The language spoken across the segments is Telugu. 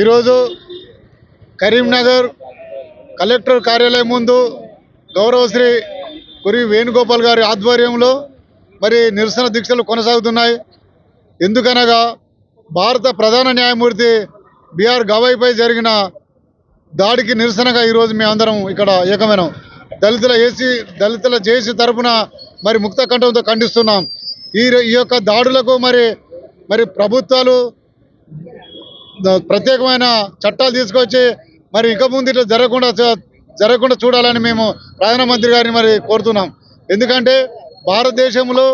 ఈరోజు కరీంనగర్ కలెక్టర్ కార్యాలయం ముందు గౌరవశ్రీ కురి వేణుగోపాల్ గారి ఆధ్వర్యంలో మరి నిరసన దీక్షలు కొనసాగుతున్నాయి. ఎందుకనగా భారత ప్రధాన న్యాయమూర్తి బిఆర్ గవాయిపై జరిగిన దాడికి నిరసనగా ఈరోజు మేమందరం ఇక్కడ ఏకమైనాం. దళితుల ఏసీ దళితుల జేసీ తరపున మరి ముక్త కంఠంతో ఖండిస్తున్నాం. ఈ ఈ యొక్క దాడులకు మరి మరి ప్రభుత్వాలు ప్రత్యేకమైన చట్టాలు తీసుకొచ్చి మరి ఇక ముందు ఇట్లా జరగకుండా జరగకుండా చూడాలని మేము ప్రధానమంత్రి గారిని మరి కోరుతున్నాం. ఎందుకంటే భారతదేశంలో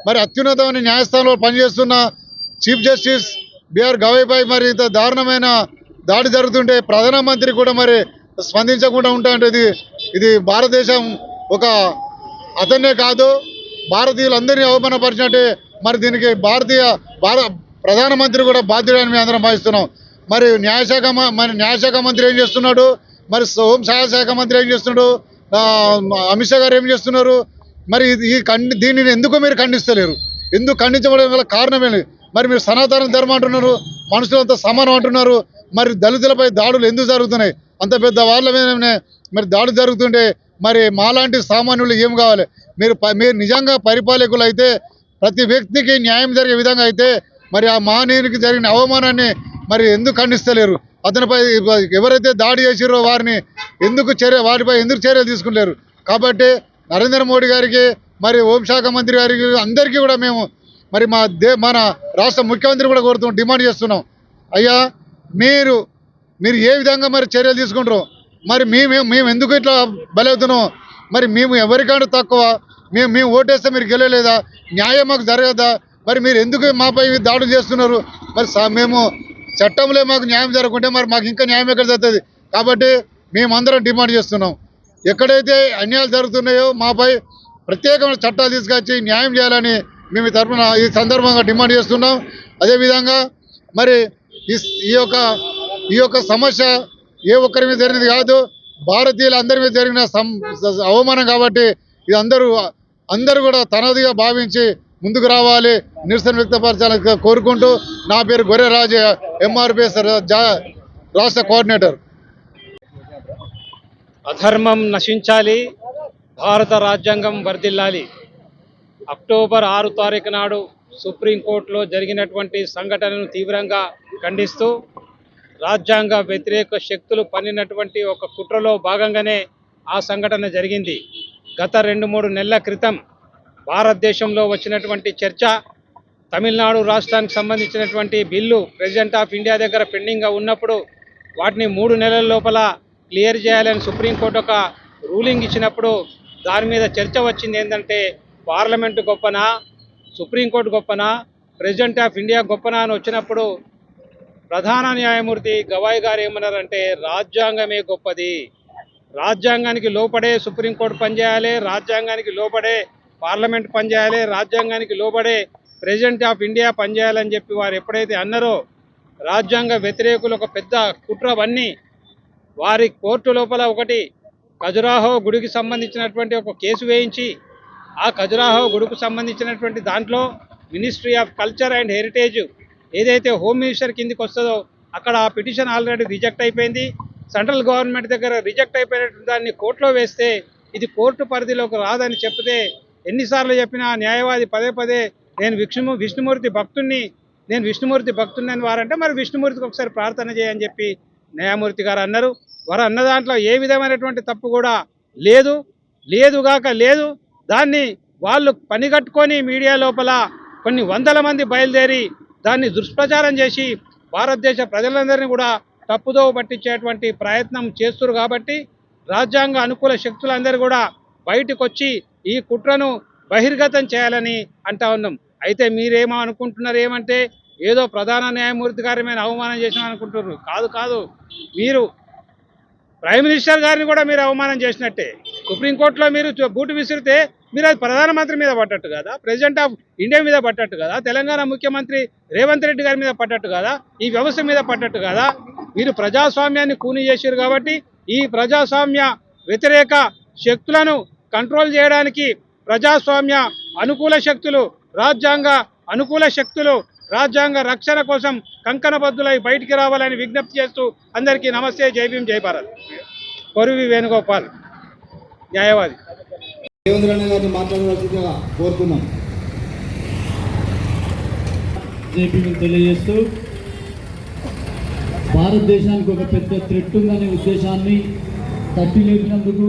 మరి అత్యున్నతమైన న్యాయస్థానంలో పనిచేస్తున్న చీఫ్ జస్టిస్ బిఆర్ గవైపై మరి ఇంత దారుణమైన దాడి జరుగుతుంటే ప్రధానమంత్రి కూడా మరి స్పందించకుండా ఉంటా ఇది ఇది భారతదేశం ఒక అతన్నే కాదు భారతీయులందరినీ అవమానపరిచినట్టే మరి దీనికి భారతీయ భారత ప్రధానమంత్రి కూడా బాధ్యుడని మేము అందరం భావిస్తున్నాం. మరి న్యాయశాఖ మరి న్యాయశాఖ మంత్రి ఏం చేస్తున్నాడు? మరి హోం శాఖ మంత్రి ఏం చేస్తున్నాడు? అమిత్ షా గారు ఏం చేస్తున్నారు? మరి ఇది- ఈ ఖండి దీనిని ఎందుకు మీరు ఖండిస్తలేరు? ఎందుకు ఖండించబడడం గల కారణమేమి మరి మీరు సనాతన ధర్మం అంటున్నారు మనుషులంతా సమానం అంటున్నారు మరి దళితులపై దాడులు ఎందుకు జరుగుతున్నాయి? అంత పెద్ద వాళ్ళ మీద మరి దాడులు జరుగుతుంటే మరి మాలాంటి సామాన్యులు ఏం కావాలి? మీరు ప- మీరు నిజంగా పరిపాలకులు అయితే ప్రతి వ్యక్తికి న్యాయం జరిగే విధంగా అయితే మరి ఆ మహనీయునికి జరిగిన అవమానాన్ని మరి ఎందుకు ఖండిస్తలేరు? అతనిపై ఎవరైతే దాడి చేసిరో వారిని ఎందుకు చర్య వారిపై ఎందుకు చర్యలు తీసుకుంటారు కాబట్టి నరేంద్ర మోడీ గారికి మరి హోంశాఖ మంత్రి గారికి అందరికీ కూడా మేము మరి మా దే మన రాష్ట్ర ముఖ్యమంత్రి కూడా కోరుతున్నాం డిమాండ్ చేస్తున్నాం. అయ్యా మీరు మీరు ఏ విధంగా మరి చర్యలు తీసుకుంటారు మరి మేము మేము ఎందుకు ఇట్లా బలవుతున్నాం? మరి మేము ఎవరికంటే తక్కువ మేము మేము ఓటేస్తే మీరు గెలవలేదా? న్యాయం మాకు జరగదా? మరి మీరు ఎందుకు మాపై దాడులు చేస్తున్నారు? మరి మేము చట్టంలో మాకు న్యాయం జరగకుంటే మరి మాకు ఇంకా న్యాయం ఎక్కడ జరుగుతుంది? కాబట్టి మేమందరం డిమాండ్ చేస్తున్నాం. ఎక్కడైతే అన్యాయాలు జరుగుతున్నాయో మాపై ప్రత్యేకమైన చట్టాలు తీసుకొచ్చి న్యాయం చేయాలని మేము తరఫున ఈ సందర్భంగా డిమాండ్ చేస్తున్నాం. అదేవిధంగా మరి ఈ ఈ యొక్క ఈ యొక్క సమస్య ఏ ఒక్కరి మీద జరిగింది కాదు భారతీయులందరి మీద జరిగిన సం అవమానం కాబట్టి ఇది అందరూ అందరూ కూడా తనదిగా భావించి ముందుకు రావాలి. నిరసన వ్యక్తపరచాలని కోరుకుంటూ నా పేరు గొర్రెరాజు ఎంఆర్పిఎస్ రాష్ట్ర కోఆర్డినేటర్. అధర్మం నశించాలి భారత రాజ్యాంగం వర్ధిల్లాలి. అక్టోబర్ ఆరు తారీఖు నాడు సుప్రీంకోర్టులో జరిగినటువంటి సంఘటనను తీవ్రంగా ఖండిస్తూ రాజ్యాంగ వ్యతిరేక శక్తులు పన్నినటువంటి ఒక కుట్రలో భాగంగానే ఆ సంఘటన జరిగింది. గత రెండు మూడు నెలల క్రితం భారతదేశంలో వచ్చినటువంటి చర్చ తమిళనాడు రాష్ట్రానికి సంబంధించినటువంటి బిల్లు ప్రెసిడెంట్ ఆఫ్ ఇండియా దగ్గర పెండింగ్గా ఉన్నప్పుడు వాటిని మూడు నెలల లోపల క్లియర్ చేయాలని సుప్రీంకోర్టు ఒక రూలింగ్ ఇచ్చినప్పుడు దాని మీద చర్చ వచ్చింది ఏంటంటే పార్లమెంటు గొప్పనా సుప్రీంకోర్టు గొప్పనా ప్రెసిడెంట్ ఆఫ్ ఇండియా గొప్పనా అని వచ్చినప్పుడు ప్రధాన న్యాయమూర్తి గవాయ్ గారు ఏమన్నారంటే రాజ్యాంగమే గొప్పది. రాజ్యాంగానికి లోపడే సుప్రీంకోర్టు పనిచేయాలి రాజ్యాంగానికి లోపడే పార్లమెంట్ పనిచేయాలి రాజ్యాంగానికి లోబడే ప్రెసిడెంట్ ఆఫ్ ఇండియా పనిచేయాలని చెప్పి వారు ఎప్పుడైతే అన్నారో రాజ్యాంగ వ్యతిరేకులు ఒక పెద్ద కుట్రవన్నీ వారి కోర్టు లోపల ఒకటి ఖజురాహో గుడికి సంబంధించినటువంటి ఒక కేసు వేయించి ఆ ఖజురాహో గుడికి సంబంధించినటువంటి దాంట్లో ministry of culture and heritage ఏదైతే హోమ్ మినిస్టర్ కిందికి వస్తుందో అక్కడ ఆ పిటిషన్ ఆల్రెడీ రిజెక్ట్ అయిపోయింది. సెంట్రల్ గవర్నమెంట్ దగ్గర రిజెక్ట్ అయిపోయినటువంటి దాన్ని కోర్టులో వేస్తే ఇది కోర్టు పరిధిలోకి రాదని చెప్తే ఎన్నిసార్లు చెప్పినా న్యాయవాది పదే పదే నేను విష్ణు విష్ణుమూర్తి భక్తుణ్ణి నేను విష్ణుమూర్తి భక్తుణ్ణి అని వారంటే మరి విష్ణుమూర్తికి ఒకసారి ప్రార్థన చేయని చెప్పి న్యాయమూర్తి గారు అన్నారు. వారు అన్న దాంట్లో ఏ విధమైనటువంటి తప్పు కూడా లేదు. లేదుగాక లేదు. దాన్ని వాళ్ళు పనిగట్టుకొని మీడియా లోపల కొన్ని వందల మంది బయలుదేరి దాన్ని దుష్ప్రచారం చేసి భారతదేశ ప్రజలందరినీ కూడా తప్పుదోవ పట్టించేటువంటి ప్రయత్నం చేస్తున్నారు కాబట్టి రాజ్యాంగ అనుకూల శక్తులందరూ కూడా బయటకు వచ్చి ఈ కుట్రను బహిర్గతం చేయాలని అంటా ఉన్నాం. అయితే మీరేమో అనుకుంటున్నారు ఏమంటే ఏదో ప్రధాన న్యాయమూర్తి గారి మీద అవమానం చేసినాం అనుకుంటున్నారు. కాదు కాదు. మీరు ప్రైమ్ మినిస్టర్ గారిని కూడా మీరు అవమానం చేసినట్టే. సుప్రీంకోర్టులో మీరు బూటు విసిరితే మీరు అది ప్రధానమంత్రి మీద పడ్డట్టు కదా? ప్రెసిడెంట్ ఆఫ్ ఇండియా మీద పడ్డట్టు కదా? తెలంగాణ ముఖ్యమంత్రి రేవంత్ రెడ్డి గారి మీద పడ్డట్టు కదా? ఈ వ్యవస్థ మీద పడ్డట్టు కదా? మీరు ప్రజాస్వామ్యాన్ని కూని చేశారు కాబట్టి ఈ ప్రజాస్వామ్య వ్యతిరేక శక్తులను కంట్రోల్ చేయడానికి ప్రజాస్వామ్య అనుకూల శక్తులు రాజ్యాంగ అనుకూల శక్తులు రాజ్యాంగ రక్షణ కోసం కంకణబద్దులై బయటికి రావాలని విజ్ఞప్తి చేస్తూ అందరికీ నమస్తే జై భీమ్ జై భారత్. కొరివి వేణుగోపాల్ న్యాయవాది. దేవేంద్రన్న గారిని మాట్లాడవలసిందిగా కోరుతున్నాం. జేపీని తెలియజేస్తూ భారతదేశానికి ఒక పెద్ద థ్రెట్ ఉందనే ఉద్దేశాన్ని తట్టి లేపినందుకు